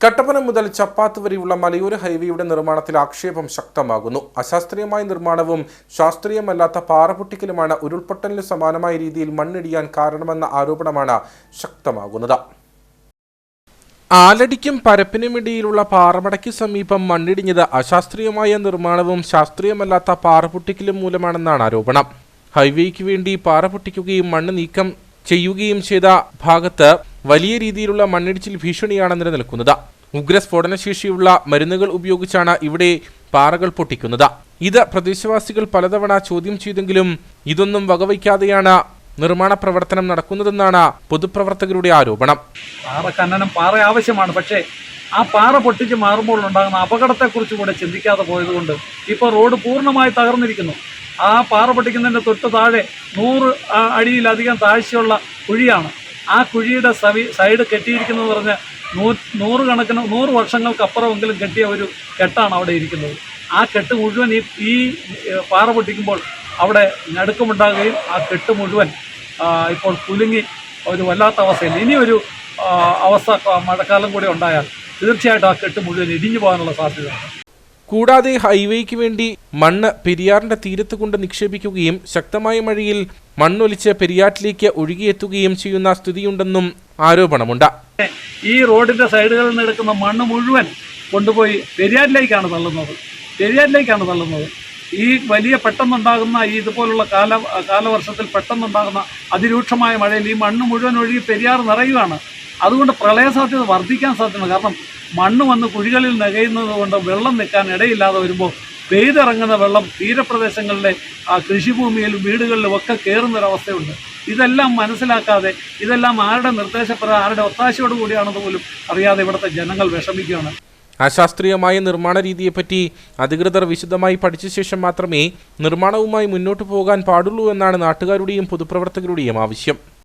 കട്ടപ്പന മുതൽ ചപ്പാത്ത് വരെയുള്ള മലയോര ഹൈവേയുടെ നിർമ്മാണത്തിൽ ആക്ഷേപം ശക്തമാകുന്നു. അശാസ്ത്രീയമായ നിർമ്മാണവും ശാസ്ത്രീയമല്ലാത്ത പാറപൊട്ടിക്കലുമാണ് ഉരുൾപൊട്ടലിന് സമാനമായ രീതിയിൽ മണ്ണിടിയാൻ കാരണമെന്ന ആരോപണമാണ് ശക്തമാകുന്നത്. ആലടിക്കും പരപ്പിനുമിടയിലുള്ള പാറമടയ്ക്ക് സമീപം മണ്ണിടിഞ്ഞത് അശാസ്ത്രീയമായ നിർമ്മാണവും ശാസ്ത്രീയമല്ലാത്ത പാറപൊട്ടിക്കലും മൂലമാണെന്നാണ് ആരോപണം. ഹൈവേക്ക് വേണ്ടി പാറ പൊട്ടിക്കുകയും മണ്ണ് നീക്കം ചെയ്യുകയും ചെയ്ത ഭാഗത്ത് വലിയ രീതിയിലുള്ള മണ്ണിടിച്ചിൽ ഭീഷണിയാണ് നിലനിൽക്കുന്നത്. ഉഗ്രസ്ഫോടനശേഷിയുള്ള മരുന്നുകൾ ഉപയോഗിച്ചാണ് ഇവിടെ പാറകൾ പൊട്ടിക്കുന്നത്. ഇത് പ്രദേശവാസികൾ പലതവണ ചോദ്യം ചെയ്തെങ്കിലും ഇതൊന്നും വകവയ്ക്കാതെയാണ് നിർമ്മാണ പ്രവർത്തനം നടക്കുന്നതെന്നാണ് പൊതുപ്രവർത്തകരുടെ ആരോപണം. പാറ ഖനനം പാറ ആവശ്യമാണ്. പക്ഷേ ആ പാറ പൊട്ടിച്ച് മാറുമ്പോൾ ഉണ്ടാകുന്ന അപകടത്തെക്കുറിച്ച് കൂടെ ചിന്തിക്കാതെ പോയതുകൊണ്ട് ഇപ്പോൾ റോഡ് പൂർണമായി തകർന്നിരിക്കുന്നു. ആ പാറ പൊട്ടിക്കുന്നതിന്റെ തൊട്ട് താഴെ നൂറ് അടിയിലധികം താഴ്ചയുള്ള കുഴിയാണ്. ആ കുഴിയുടെ സവി സൈഡ് കെട്ടിയിരിക്കുന്നത് പറഞ്ഞ് നൂ നൂറുകണക്കിന് നൂറ് വർഷങ്ങൾക്കപ്പുറമെങ്കിലും കെട്ടിയ ഒരു കെട്ടാണ് അവിടെ ഇരിക്കുന്നത്. ആ കെട്ട് മുഴുവൻ ഈ ഈ പാറ പൊട്ടിക്കുമ്പോൾ അവിടെ ഞടുക്കമുണ്ടാകുകയും ആ കെട്ട് മുഴുവൻ ഇപ്പോൾ കുലുങ്ങി ഒരു വല്ലാത്ത അവസ്ഥയിൽ. ഇനി ഒരു അവസ്ഥ മഴക്കാലം കൂടി ഉണ്ടായാൽ തീർച്ചയായിട്ടും ആ കെട്ട് മുഴുവൻ ഇടിഞ്ഞു പോകാനുള്ള സാധ്യതയുണ്ട് കൂടാതെ ഹൈവേക്ക് വേണ്ടി മണ്ണ് പെരിയാറിന്റെ തീരത്ത് കൊണ്ട് നിക്ഷേപിക്കുകയും ശക്തമായ മഴയിൽ മണ്ണൊലിച്ച് പെരിയാറ്റിലേക്ക് ഒഴുകിയെത്തുകയും ചെയ്യുന്ന സ്ഥിതിയുണ്ടെന്നും ആരോപണമുണ്ട്. ഈ റോഡിന്റെ സൈഡുകളിൽ നിന്ന് എടുക്കുന്ന മണ്ണ് മുഴുവൻ കൊണ്ടുപോയി പെരിയാറ്റിലേക്കാണ് തള്ളുന്നത്. പെരിയാറ്റിലേക്കാണ് തള്ളുന്നത്. ഈ വലിയ പെട്ടെന്നുണ്ടാകുന്ന ഈ ഇതുപോലുള്ള കാല കാലവർഷത്തിൽ പെട്ടെന്നുണ്ടാകുന്ന അതിരൂക്ഷമായ മഴയിൽ ഈ മണ്ണ് മുഴുവൻ ഒഴുകി പെരിയാർ നിറയുകയാണ്. അതുകൊണ്ട് പ്രളയ സാധ്യത വർദ്ധിക്കാൻ സാധ്യതയുണ്ട്. കാരണം മണ്ണ് വന്ന് കുഴികളിൽ നികയുന്നത് കൊണ്ട് വെള്ളം നിൽക്കാൻ ഇടയില്ലാതെ വരുമ്പോൾ പെയ്തിറങ്ങുന്ന വെള്ളം തീരപ്രദേശങ്ങളിലെ ആ കൃഷിഭൂമിയിലും വീടുകളിലും ഒക്കെ കയറുന്നൊരവസ്ഥയുണ്ട്. ഇതെല്ലാം മനസ്സിലാക്കാതെ ഇതെല്ലാം ആരുടെ നിർദ്ദേശപ്രകാരം ആരുടെ ഒത്താശയോട് കൂടിയാണെന്ന് പോലും അറിയാതെ ഇവിടുത്തെ ജനങ്ങൾ വിഷമിക്കുകയാണ്. അശാസ്ത്രീയമായ നിർമ്മാണ രീതിയെപ്പറ്റി അധികൃതർ വിശദമായി പഠിച്ച ശേഷം മാത്രമേ നിർമ്മാണവുമായി മുന്നോട്ടു പോകാൻ പാടുള്ളൂ എന്നാണ് നാട്ടുകാരുടെയും പൊതുപ്രവർത്തകരുടെയും ആവശ്യം.